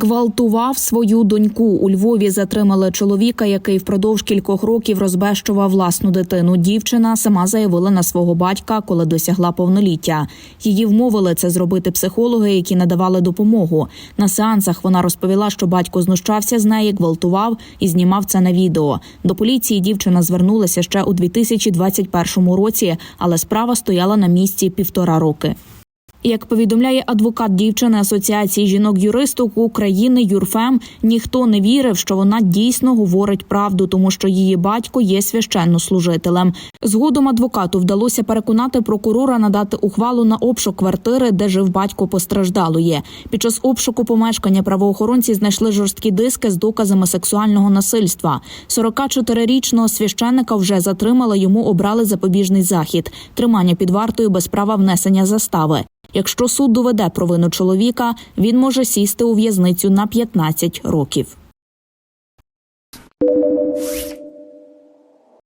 Гвалтував свою доньку. У Львові затримали чоловіка, який впродовж кількох років розбещував власну дитину. Дівчина сама заявила на свого батька, коли досягла повноліття. Її вмовили це зробити психологи, які надавали допомогу. На сеансах вона розповіла, що батько знущався з неї, гвалтував і знімав це на відео. До поліції дівчина звернулася ще у 2021 році, але справа стояла на місці півтора роки. Як повідомляє адвокат дівчини Асоціації жінок-юристок України Юрфем, ніхто не вірив, що вона дійсно говорить правду, тому що її батько є священнослужителем. Згодом адвокату вдалося переконати прокурора надати ухвалу на обшук квартири, де жив батько постраждалої. Під час обшуку помешкання правоохоронці знайшли жорсткі диски з доказами сексуального насильства. 44-річного священника вже затримали. Йому обрали запобіжний захід, тримання під вартою без права внесення застави. Якщо суд доведе провину чоловіка, він може сісти у в'язницю на 15 років.